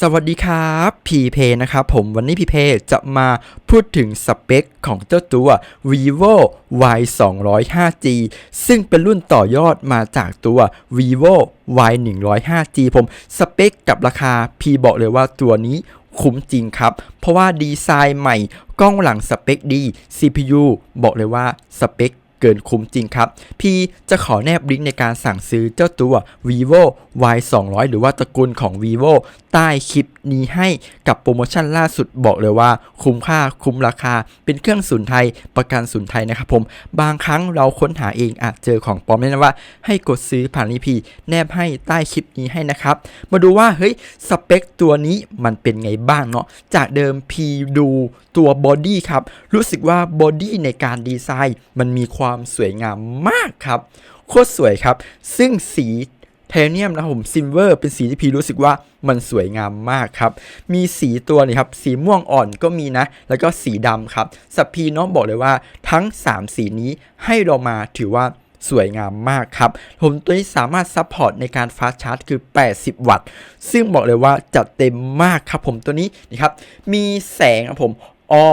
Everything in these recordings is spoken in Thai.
สวัสดีครับพีเพนะครับผมวันนี้พีเพจะมาพูดถึงสเปคของเจ้าตัว vivo y 2 0 5 g ซึ่งเป็นรุ่นต่อยอดมาจากตัว vivo y 1 0 5 g ผมสเปคกับราคาพีบอกเลยว่าตัวนี้คุ้มจริงครับ เพราะว่าดีไซน์ใหม่กล้องหลังสเปคดี CPU บอกเลยว่าสเปคเกินคุ้มจริงครับ พี่จะขอแนบลิงก์ในการสั่งซื้อเจ้าตัว vivo y 2 0 0หรือว่าตระกูลของ vivo ใต้คลิปนี้ให้กับโปรโมชั่นล่าสุดบอกเลยว่า คุ้มค่าคุ้มราคา เป็นเครื่องศูนไทยประกันศูนไทยนะครับผม บางครั้งเราค้นหาเองอาจเจอของปลอมแน่นะว่า ให้กดซื้อผ่านนี้พีแนบให้ใต้คลิปนี้ให้นะครับ มาดูว่าเฮ้ยสเปคตัวนี้มันเป็นไงบ้างเนาะจากเดิมพีดูตัวบอดี้ครับรู้สึกว่าบอดี้ในการดีไซน์มันมีความสวยงามมากครับโคตรสวยครับ ซึ่งสีเทเนียมนะผมซิลเวอร์เป็นสีที่พีรู้สึกว่า มันสวยงามมากครับ มีสีตัวนี่ครับ สีม่วงอ่อนก็มีนะ แล้วก็สีดำครับสับพีน้องบอกเลยว่าทั้ง 3 สีนี้ให้เรามาถือว่าสวยงามมากครับ ผมตัวนี้สามารถซัพพอร์ตในการฟาสชาร์จคือ 80 วัตต์ ซึ่งบอกเลยว่าจัดเต็มมากครับผมตัวนี้นี่ครับ มีแสงครับผมออ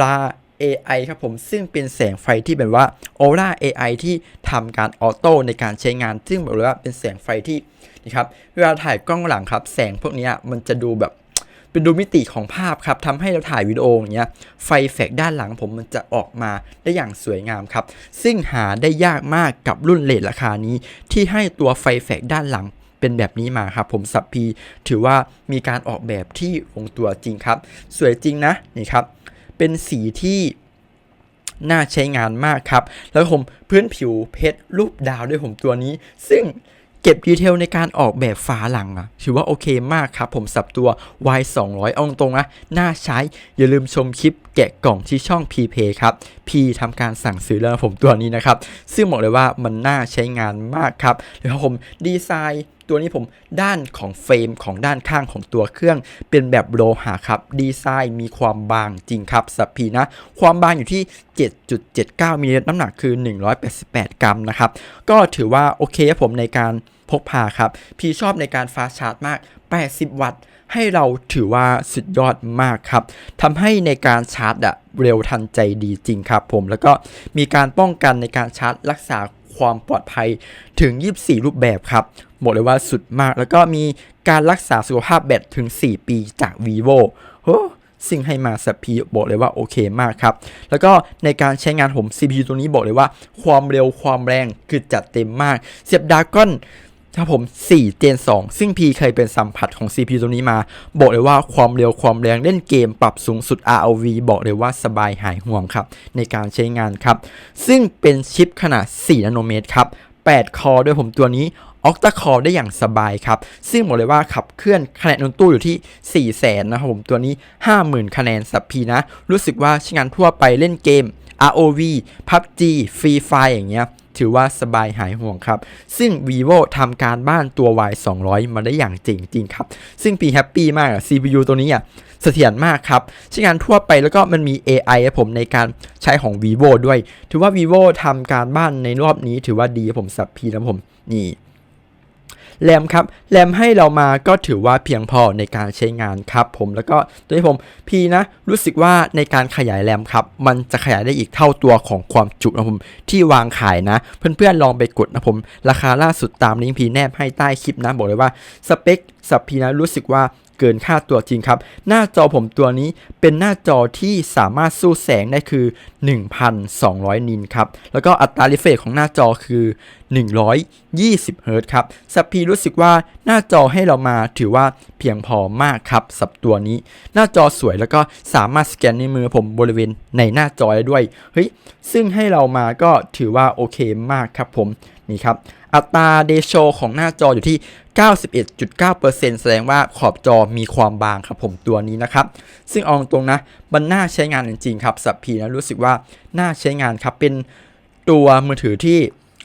รา AI ครับผมซึ่งเป็นแสงไฟที่แบบว่า Aura AI ที่ทำการออโต้ในการใช้งาน ซึ่งบอกเลยว่าเป็นแสงไฟที่นี่ครับเวลาถ่ายกล้องหลังครับ แสงพวกนี้มันจะดูแบบเป็นดูมิติของภาพครับทำให้เราถ่ายวิดีโออย่างเงี้ยไฟแฟกด้านหลังผมมันจะออกมาได้อย่างสวยงามครับ ซึ่งหาได้ยากมากกับรุ่นเลทราคานี้ ที่ให้ตัวไฟแฟกด้านหลังเป็นแบบนี้มาครับผมสับพีถือว่ามีการออกแบบที่ลงตัวจริงครับ สวยจริงนะนี่ครับ เป็นสีที่น่าใช้งานมากครับ แล้วผมพื้นผิวเพชรรูปดาวด้วยผมตัวนี้ ซึ่งเก็บดีเทลในการออกแบบฝาหลังอะถือว่าโอเคมากครับ ผมสับตัว Y 2 0 0เอาตรงนะน่าใช้ อย่าลืมชมคลิปแกะกล่องที่ช่อง P Pay ครับ P ทำการสั่งซื้อแล้วผมตัวนี้นะครับ ซึ่งบอกเลยว่ามันน่าใช้งานมากครับแล้วผมดีไซน์ ตัวนี้ผมด้านของเฟรมของด้านข้างของตัวเครื่อง เป็นแบบโลหะครับ ดีไซน์มีความบางจริงครับสับพีนะ ความบางอยู่ที่ 7.79มิลลิเมตรน้ำหนักคือ 188 กรัมนะครับ ก็ถือว่าโอเคครับผมในการพกพาครับ พี่ชอบในการฟาชาร์จมาก 80 วัตต์ ให้เราถือว่าสุดยอดมากครับทำให้ในการชาร์จอะเร็วทันใจดีจริงครับผม แล้วก็มีการป้องกันในการชาร์จรักษา ความปลอดภัยถึง 24 รูปแบบครับบอกเลยว่าสุดมาก แล้วก็มีการรักษาสุขภาพแบตถึง 4 ปีจาก vivo โอ้สิ่งให้มาสพีบอกเลยว่าโอเคมากครับ แล้วก็ในการใช้งานผม CPU ตัวนี้บอกเลยว่า ความเร็วความแรงคือจัดเต็มมาก เสียบดากอน ครับผม 4 Gen 2 ซึ่ง P เคยเป็นสัมผัสของ CPU ตัวนี้มา บอกเลยว่าความเร็วความแรงเล่นเกมปรับสูงสุด ROV บอกเลยว่าสบายหายห่วงครับ ในการใช้งานครับ ซึ่งเป็นชิปขนาด 4 นาโนเมตรครับ 8 คอด้วยผมตัวนี้ออกตาคอได้อย่างสบายครับ ซึ่งบอกเลยว่าขับเคลื่อนคะแนนนนตู้อยู่ที่ 4 0 0แสนนะครับผมตัวนี้ 50,000 คะแนนสับพีนะ รู้สึกว่าใช้งานทั่วไปเล่นเกม ROV PUBG Free Fire อย่างเงี้ย ถือว่าสบายหายห่วงครับ ซึ่ง vivo ทำการบ้านตัว Y 200 มาได้อย่างจริงจริงครับ ซึ่งปีแฮปปี้มากอะ CPU ตัวนี้อะเสถียรมากครับ ใช้งานทั่วไปแล้วก็มันมี AI ผมในการใช้ของ vivo ด้วย ถือว่า vivo ทำการบ้านในรอบนี้ถือว่าดีผมสับพีนะผมนี่ แรมครับแรมให้เรามาก็ถือว่าเพียงพอในการใช้งานครับผมแล้วก็ตัวที่ผมพีนะรู้สึกว่าในการขยายแรมครับมันจะขยายได้อีกเท่าตัวของความจุนะผมที่วางขายนะ เพื่อนๆลองไปกดนะผมราคาล่าสุดตามลิงก์พีแนบให้ใต้คลิปนะบอกเลยว่าสเปคสับพีนะรู้สึกว่า เกินค่าตัวจริงครับ หน้าจอผมตัวนี้เป็นหน้าจอที่สามารถสู้แสงได้คือ 1,200 นินครับ แล้วก็อัตราริเฟรชของหน้าจอคือ 120เฮิรตครับสับพีรู้สึกว่าหน้าจอให้เรามาถือว่าเพียงพอมากครับสับตัวนี้ หน้าจอสวยแล้วก็สามารถสแกนในมือผมบริเวณในหน้าจอได้ด้วยเฮ้ยซึ่งให้เรามาก็ถือว่าโอเคมากครับผมนี่ครับ อัตราเดโชของหน้าจออยู่ที่ 91.9%แสดงว่าขอบจอมีความบางครับผมตัวนี้นะครับ ซึ่งเอาตรงนะมันน่าใช้งานจริงๆครับสับพีนะรู้สึกว่าน่าใช้งานครับเป็นตัวมือถือที่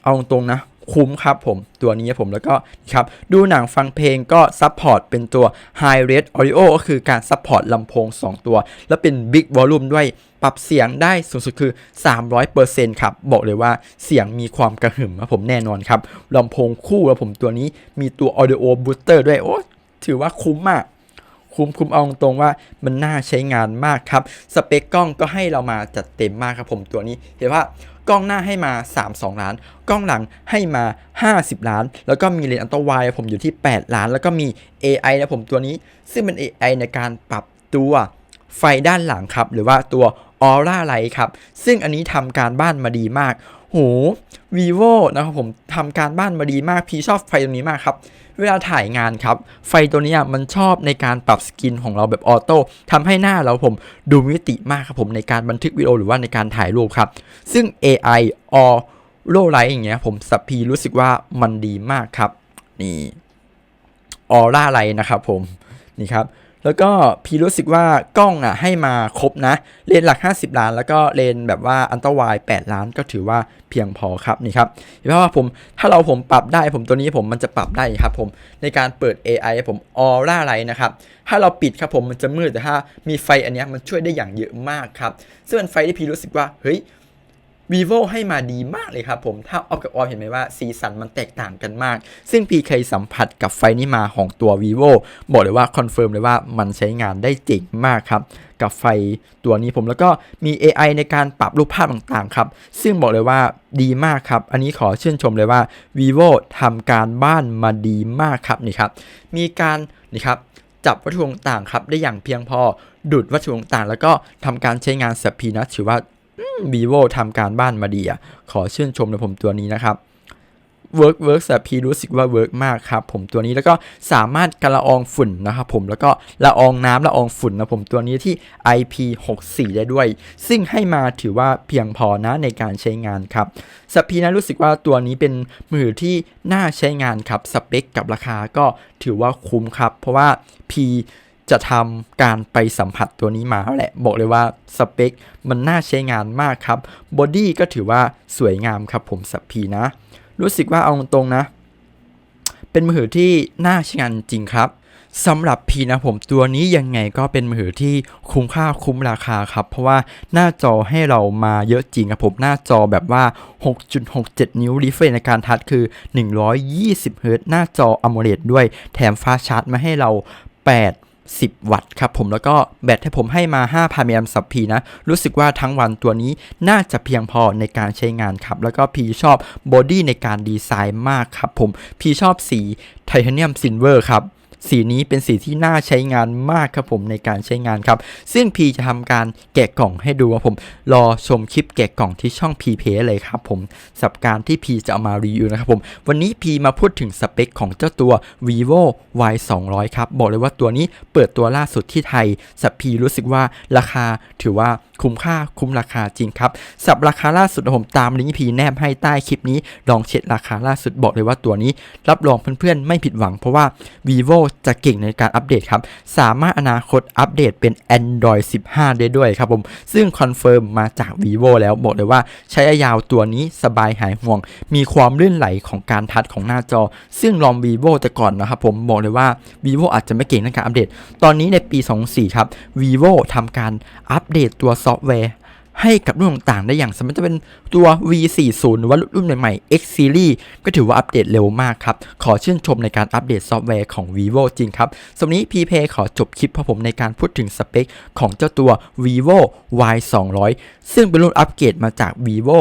เอาตรงนะ คุ้มครับผมตัวนี้ผมแล้วก็ครับดูหนังฟังเพลงก็ซัพพอร์ตเป็นตัว High Res Audio ก็คือการซัพพอร์ตลำโพง 2 ตัว แล้วเป็น Big Volume ด้วยปรับเสียงได้สูงสุดคือ 300%ครับ บอกเลยว่าเสียงมีความกระหึ่มครับผมแน่นอนครับลำโพงคู่แล้วผมตัวนี้มีตัว Audio Booster ด้วยโอ้ถือว่าคุ้มมาก คุ้มคุ้มเอาตรงว่ามันน่าใช้งานมากครับ สเปคกล้องก็ให้เรามาจัดเต็มมากครับผมตัวนี้ เห็นว่ากล้องหน้าให้มา 32 ล้าน กล้องหลังให้มา 50 ล้าน แล้วก็มีเลนส์อัลตร้าไวด์ผมอยู่ที่ 8 ล้าน แล้วก็มี AI นะผมตัวนี้ ซึ่งเป็น AI ในการปรับตัวไฟด้านหลังครับ หรือว่าตัวออร่าไลท์ครับ ซึ่งอันนี้ทำการบ้านมาดีมาก โห vivo นะครับผมทำการบ้านมาดีมากพี่ชอบไฟตัวนี้มากครับ เวลาถ่ายงานครับ ไฟตัวนี้มันชอบในการปรับสกินของเราแบบออโต้ทำให้หน้าเราผมดูมิติมากครับผมในการบันทึกวิดีโอหรือว่าในการถ่ายรูปครับ ซึ่ง AI or l o w light อย่างเงี้ยผมสับพีรู้สึกว่ามันดีมากครับ นี่ออร่าไลท์นะครับผมนี่ครับ แล้วก็พี่รู้สึกว่ากล้องอะให้มาครบนะ เลนหลัก 50 ล้าน แล้วก็เลนแบบว่าอันตรวาย8ล้านก็ถือว่าเพียงพอครับนี่ครับเห็นไหมว่าผมถ้าเราผมปรับได้ผมตัวนี้ผมมันจะปรับได้ครับผมในการเปิด AI ผมออร่าไลท์นะครับถ้าเราปิดครับผมมันจะมืดแต่ถ้ามีไฟอันนี้มันช่วยได้อย่างเยอะมากครับซึ่งเป็นไฟที่พี่รู้สึกว่าเฮ้ย vivo ให้มาดีมากเลยครับผมถ้าเอากับออมเห็นไหมว่าสีสันมันแตกต่างกันมาก ซึ่งพีเคยสัมผัสกับไฟนี้มาของตัว vivo บอกเลยว่าคอนเฟิร์มเลยว่ามันใช้งานได้เจ๋งมากครับกับไฟตัวนี้ผมแล้วก็มี AI ในการปรับรูปภาพต่างๆครับ ซึ่งบอกเลยว่าดีมากครับ อันนี้ขอชื่นชมเลยว่า vivo ทำการบ้านมาดีมากครับนี่ครับมีการนี่ครับจับวัตถุต่างๆครับได้อย่างเพียงพอดูดวัตถุต่างๆแล้วก็ทำการใช้งานสับพีนะถือว่า vivo ทำการบ้านมาดีอะ ขอชื่นชมในผมตัวนี้นะครับ work work สับพีรู้สึกว่า work มากครับผมตัวนี้แล้วก็สามารถกันละอองฝุ่นนะครับผมแล้วก็ละอองน้ำละอองฝุ่นนะผมตัวนี้ที่ IP64 ได้ด้วย ซึ่งให้มาถือว่าเพียงพอนะในการใช้งานครับสับพีนะรู้สึกว่าตัวนี้เป็นมือถือที่น่าใช้งานครับสเปคกับราคาก็ถือว่าคุ้มครับ เพราะว่า P จะทำการไปสัมผัสตัวนี้มาแหละ บอกเลยว่าสเปคมันน่าใช้งานมากครับบอดี้ก็ถือว่าสวยงามครับผมสับพีนะ รู้สึกว่าเอาตรงๆนะ เป็นมือถือที่น่าใช้งานจริงครับสำหรับพีนะผมตัวนี้ยังไงก็เป็นมือถือที่คุ้มค่าคุ้มราคาครับ เพราะว่าหน้าจอให้เรามาเยอะจริงครับผมหน้าจอแบบว่า 6.67 นิ้วรีเฟรชในการทัชคือ 120 เฮิร์ตหน้าจอ AMOLED ด้วยแถมฟ้าชาร์จมาให้เรา 8 10 วัตต์ครับผมแล้วก็แบตให้ผมให้มา 5,000มิลลิแอมป์สับพีนะ รู้สึกว่าทั้งวันตัวนี้น่าจะเพียงพอในการใช้งานครับ แล้วก็พีชอบบอดี้ในการดีไซน์มากครับผมพีชอบสีไทเทเนียมซิลเวอร์ครับ สีนี้เป็นสีที่น่าใช้งานมากครับผมในการใช้งานครับ ซึ่งพีจะทำการแกะกล่องให้ดูครับผม รอชมคลิปแกะกล่องที่ช่องพีเพเลยครับผมสับการที่พีจะเอามารีวิวนะครับผม วันนี้พีมาพูดถึงสเปคของเจ้าตัว vivo y 2 0 0ครับ บอกเลยว่าตัวนี้เปิดตัวล่าสุดที่ไทยสับพีรู้สึกว่าราคาถือว่า คุ้มค่าคุ้มราคาจริงครับสับราคาล่าสุดผมตามลิงก์พีแนบให้ใต้คลิปนี้ ลองเช็คราคาล่าสุดบอกเลยว่าตัวนี้ รับรองเพื่อนๆ ไม่ผิดหวังเพราะว่า vivo จะเก่งในการอัปเดตครับ สามารถอนาคตอัปเดตเป็น Android 15 ได้ด้วยครับผม ซึ่งคอนเฟิร์มมาจาก vivo แล้วบอกเลยว่าใช้ยาวตัวนี้สบายหายห่วง มีความลื่นไหลของการทัชของหน้าจอ ซึ่งลอง vivo แต่ก่อนนะครับผมบอกเลยว่า vivo อาจจะไม่เก่งในการอัปเดต ตอนนี้ในปี 24 ครับ vivo ทำการอัปเดตตัวซอฟต์แวร์ ให้กับรุ่นต่างๆ ได้อย่างสมมติจะเป็นตัว V40 หรือว่ารุ่นใหม่ๆ X Series ก็ถือว่าอัปเดตเร็วมากครับ ขอชื่นชมในการอัปเดตซอฟต์แวร์ของ vivo จริงครับสำหรับนี้ p p ขอจบคลิปเพราะผมในการพูดถึงสเปคของเจ้าตัว vivo y 2 0 0 ซึ่งเป็นรุ่นอัปเกรดมาจาก vivo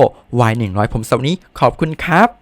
y 1 0 0 ผมสำหรับนี้ขอบคุณครับ